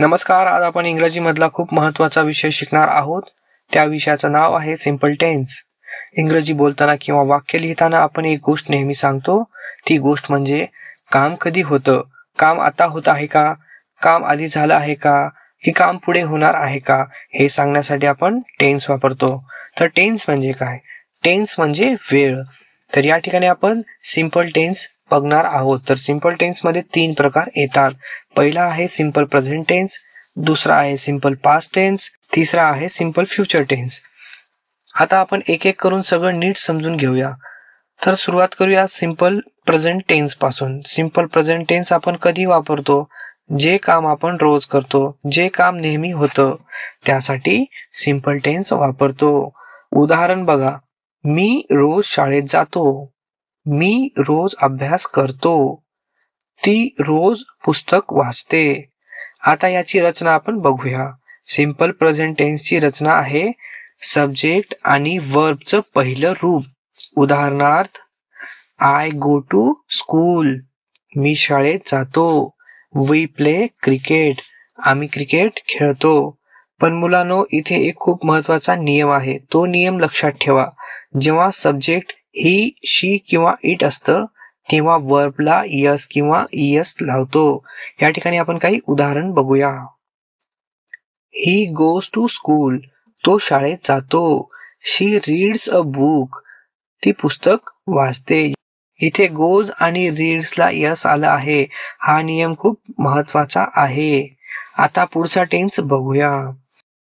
नमस्कार आज आपण इंग्रजी मधला खूप महत्त्वाचा विषय शिकणार आहोत. त्या विषयाचं नाव आहे सिंपल टेन्स इंग्रजी बोलताना किंवा वाक्य लिहिताना आपण एक गोष्ट नेहमी सांगतो. ती गोष्ट म्हणजे काम कधी होतं? काम आता होत आहे का? काम आधी झालं आहे का? की काम पुढे होणार आहे का? हे सांगण्यासाठी आपण टेन्स वापरतो. तर टेन्स म्हणजे काय? टेन्स म्हणजे वेळ. तर या ठिकाणी आपण सिंपल टेन्स बघणार आहोत. तर सिंपल टेन्समध्ये तीन प्रकार येतात. पहिला आहे सिंपल प्रेझेंट टेन्स दुसरा आहे सिंपल पास्ट टेन्स तिसरा आहे सिंपल फ्युचर टेन्स आता आपण एक एक करून सगळं नीट समजून घेऊया. तर सुरुवात करूया सिंपल प्रेझेंट टेन्सपासून. सिंपल प्रेझेंट टेन्स आपण कधी वापरतो? जे काम आपण रोज करतो जे काम नेहमी होतं त्यासाठी सिंपल टेन्स वापरतो. उदाहरण बघा. मी रोज शाळेत जातो. मी रोज अभ्यास करतो ती रोज पुस्तक वाचते. आता याची रचना आपण बघूया. सिंपल प्रेझेंट टेन्सची रचना आहे. सब्जेक्ट आणि वर्बचं पहिलं रूप. उदाहरणार्थ आय गो टू स्कूल मी शाळेत जातो. वी प्ले क्रिकेट आम्ही क्रिकेट खेळतो. पण मुलांनो इथे एक खूप महत्त्वाचा नियम आहे. तो नियम लक्षात ठेवा. जेव्हा सब्जेक्ट ही शी किंवा इट असतं तेव्हा वर्बला यस किंवा इयस लावतो. या ठिकाणी आपण काही उदाहरण बघूया. ही गोज टू स्कूल तो शाळेत जातो. शी रीड्स अ बुक ती पुस्तक वाचते. इथे गोज आणि रीड्स ला यस आलं आहे. हा नियम खूप महत्त्वाचा आहे. आता पुढचा टेन्स बघूया.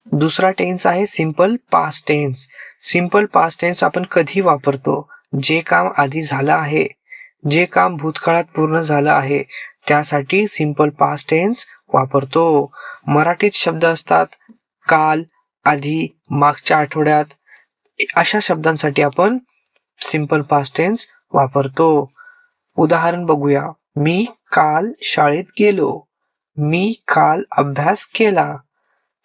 दुसरा टेन्स आहे simple past tense simple past tense आपण कधी वापरतो? जे काम आधी झालं आहे जे काम भूतकाळात पूर्ण झालं आहे त्यासाठी सिंपल पास्ट टेन्स वापरतो. मराठीत शब्द असतात काल आधी मागच्या आठवड्यात. अशा शब्दांसाठी आपण सिंपल पास्ट टेन्स वापरतो. उदाहरण बघूया. मी काल शाळेत गेलो. मी काल अभ्यास केला.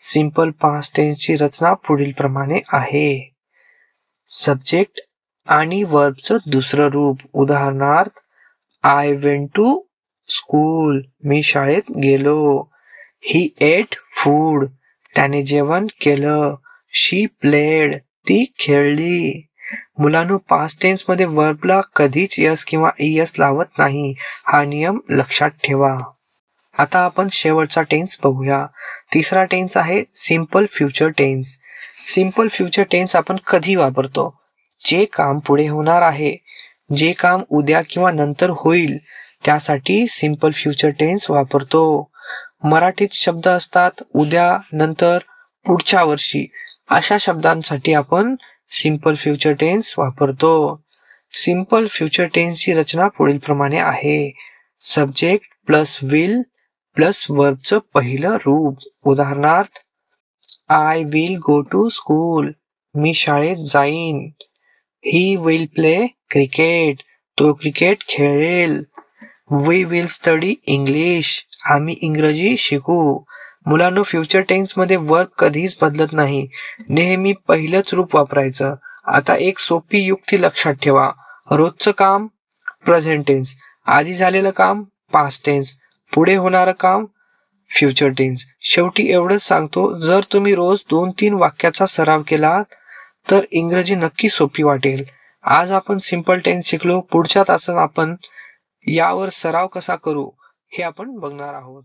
सिंपल पास्ट टेन्सची रचना पुढील प्रमाणे आहे. सब्जेक्ट आणि वर्बचं दुसरं रूप. उदाहरणार्थ आय वेंट टू स्कूल मी शाळेत गेलो. ही एट फूड त्याने जेवण केलं. शी प्लेड ती खेळली. मुलांनो पास्ट टेन्समध्ये वर्बला कधीच यस किंवा इयस लावत नाही. हा नियम लक्षात ठेवा. आता आपण शेवटचा टेन्स बघूया. तिसरा टेन्स आहे simple future tense simple future tense आपण कधी वापरतो? जे काम पुढे होणार आहे जे काम उद्या किंवा नंतर होईल त्यासाठी सिंपल फ्युचर टेन्स वापरतो. मराठीत शब्द असतात उद्या नंतर पुढच्या वर्षी. अशा शब्दांसाठी आपण सिंपल फ्युचर टेन्स वापरतो. सिंपल फ्युचर टेन्सची रचना पुढील प्रमाणे आहे. सब्जेक्ट प्लस विल प्लस वर्बचं पहिलं रूप. उदाहरणार्थ I will go to school मी शाळेत जाईन. ही विल प्ले क्रिकेट तो क्रिकेट खेळेल. वी विल स्टडी इंग्लिश आम्ही इंग्रजी शिकू. मुलांनो फ्युचर टेन्समध्ये वर्क कधीच बदलत नाही. नेहमी पहिलंच रूप वापरायचं. आता एक सोपी युक्ती लक्षात ठेवा. रोजचं काम प्रेझेंट टेन्स आधी झालेलं काम पास्ट टेन्स पुढे होणारं काम फ्युचर टेन्स शेवटी एवढंच सांगतो जर तुम्ही रोज दोन तीन वाक्याचा सराव केला तर इंग्रजी नक्की सोपी वाटेल. आज आपण सिंपल टेन्स शिकलो पुढच्या तासात आपण यावर सराव कसा करू हे आपण बघणार आहोत.